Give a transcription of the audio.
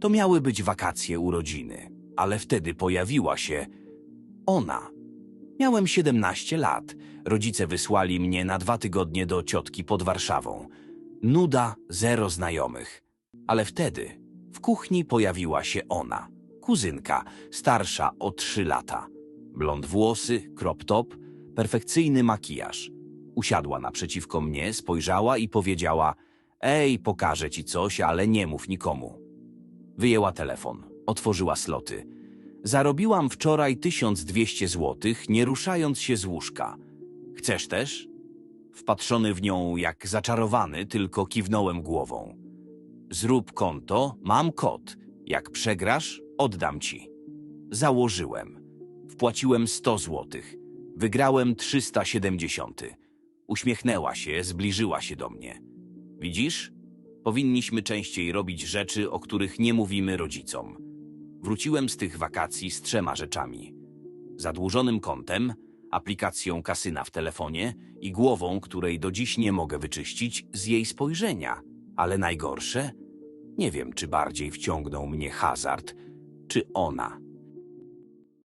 To miały być wakacje urodziny, ale wtedy pojawiła się ona. Miałem 17 lat. Rodzice wysłali mnie na dwa tygodnie do ciotki pod Warszawą. Nuda, zero znajomych. Ale wtedy w kuchni pojawiła się ona. Kuzynka, starsza o trzy lata. Blond włosy, crop top, perfekcyjny makijaż. Usiadła naprzeciwko mnie, spojrzała i powiedziała: Ej, pokażę ci coś, ale nie mów nikomu. Wyjęła telefon, otworzyła sloty. Zarobiłam wczoraj 1200 złotych, nie ruszając się z łóżka. Chcesz też? Wpatrzony w nią jak zaczarowany, tylko kiwnąłem głową. Zrób konto, mam kod. Jak przegrasz, oddam ci. Założyłem. Wpłaciłem 100 złotych. Wygrałem 370. Uśmiechnęła się, zbliżyła się do mnie. Widzisz? Powinniśmy częściej robić rzeczy, o których nie mówimy rodzicom. Wróciłem z tych wakacji z trzema rzeczami. Zadłużonym kontem, aplikacją kasyna w telefonie i głową, której do dziś nie mogę wyczyścić z jej spojrzenia. Ale najgorsze? Nie wiem, czy bardziej wciągnął mnie hazard, czy ona.